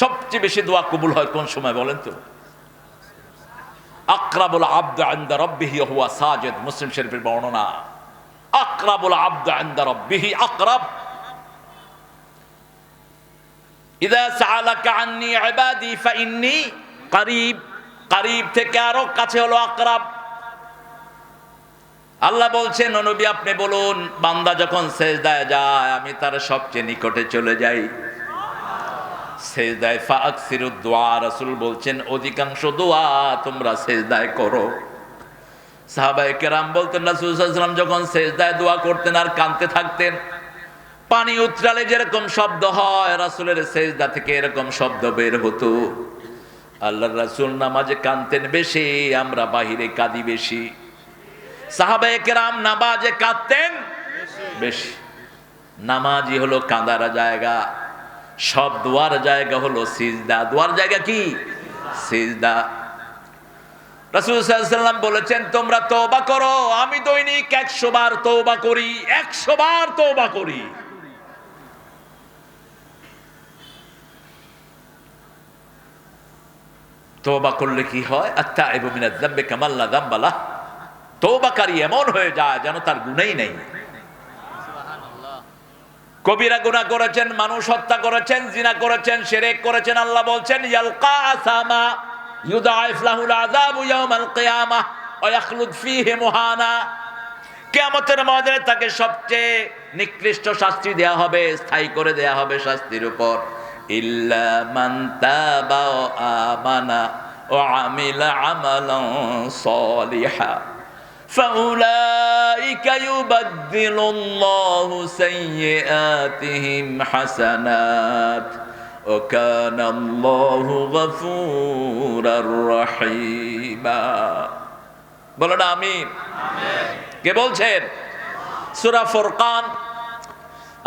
সবচেয়ে বেশি দোয়া কবুল হয় কোন সময় বলেন তো? আকরাবুল আব্দ আন্দা রব্বিহি হুয়া সাজেদ, মুসলিম শরীফের বর্ণনা। আকরাবুল আব্দ আন্দা রব্বিহি আকরাব। ইদা আন্নি থেকে কাছে হলো আকরাব। আল্লাহ বলছেন আপনি বলুন, বান্দা যখন যায়, আমি তার সবচেয়ে নিকটে চলে যাই। সেজদায় ফাকসিরু দোয়া, রাসূল বলছেন, অধিকাংশ দোয়া তোমরা সেজদায় করো। সাহাবায়ে কেরাম বলতেন, রাসূল সাল্লাল্লাহু যখন সেজদায় দোয়া করতেন আর কাঁদতে থাকতেন, পানি উতরালে যেরকম শব্দ হয়, রাসূলের সেজদা থেকে এরকম শব্দ বের হতো। আল্লাহ রাসূল নামাজে কাঁদতেন বেশি, আমরা বাহিরে কাঁদি বেশি। সাহাবায়ে কেরাম নামাজে কাঁদতেন বেশি। নামাজই হলো কাঁদার জায়গা। সব দোয়ার জায়গা হলো সিজদা। দোয়ার জায়গা কি? সিজদা। রাসূল সাল্লাল্লাহু আলাইহি বলেছেন, তোমরা তওবা করো, আমি দৈনিক 100 বার তওবা করি 100 বার তওবা করি। তওবা করলে কি হয়? আত্তাইবু মিনাজ যামবি কামাল্লা যামবালা। তওবাকারী এমন হয়ে যায় যেন তার গুণেই নেই। কবিরা গুনাহ করেছেন, মানুষ হত্যা করেছেন, জিনা করেছেন শিরক করেছেন, আল্লাহ বলছেন, ইয়ালকা আসামা তাকে সবচেয়ে নিকৃষ্ট শাস্তি দেয়া হবে, স্থায়ী করে দেয়া হবে শাস্তির উপর। ইল্লা মান আমানা আমিলা فأولئك يبدل الله سيئاتهم حسنات وكان الله غفورا رحيما বলেন আমিন কে বলছেন সূরা ফুরকান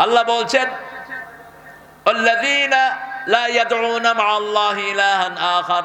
আল্লাহ বলছেন الذين لا يدعون مع الله إلها آخر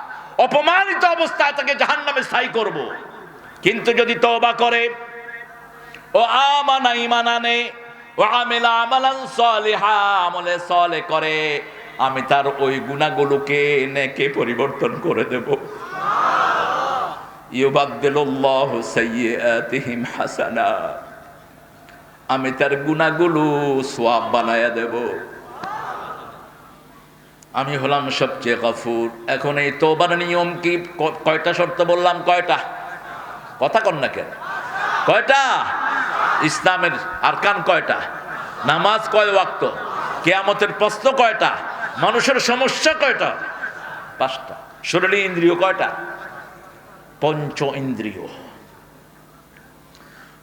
অপমানিত অবস্থায় তাকে জাহান্নামে স্থায়ী করব। কিন্তু যদি তওবা করে, ও আমানা আনে ও আমিলা আমলে সলে করে, আমি তার ওই গুণাগুলোকে নেকে পরিবর্তন করে দেব। হাসানাত আমি তার গুণাগুলো সোয়াব বানায়া দেব। আমি হলাম সবচেয়ে গফুর। এখন এই তোবার নিয়ম কি? কয়টা শর্ত বললাম? কয়টা? কথা কন না কেন? কয়টা? ইসলামের আরকান কয়টা? নামাজ কয় ওয়াক্ত? কেয়ামতের প্রশ্ন কয়টা? মানুষের সমস্যা কয়টা? পাঁচটা। শরীরে ইন্দ্রিয় কয়টা? পঞ্চ ইন্দ্রিয়।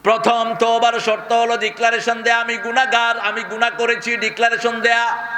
প্রথম তোবার শর্ত হলো ডিক্লারেশন দেয়া। আমি গুনাহগার, আমি গুনাহ করেছি ডিক্লারেশন দেয়া।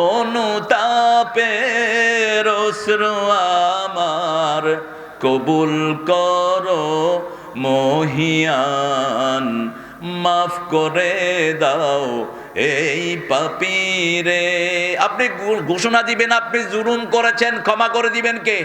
অনুতাপের অশ্রু আমার। কবুল করো মহিয়ান, মাফ করে দাও এই পাপিরে। আপনি ঘোষণা দিবেন, আপনি জুলুম করেছেন, ক্ষমা করে দিবেন কে?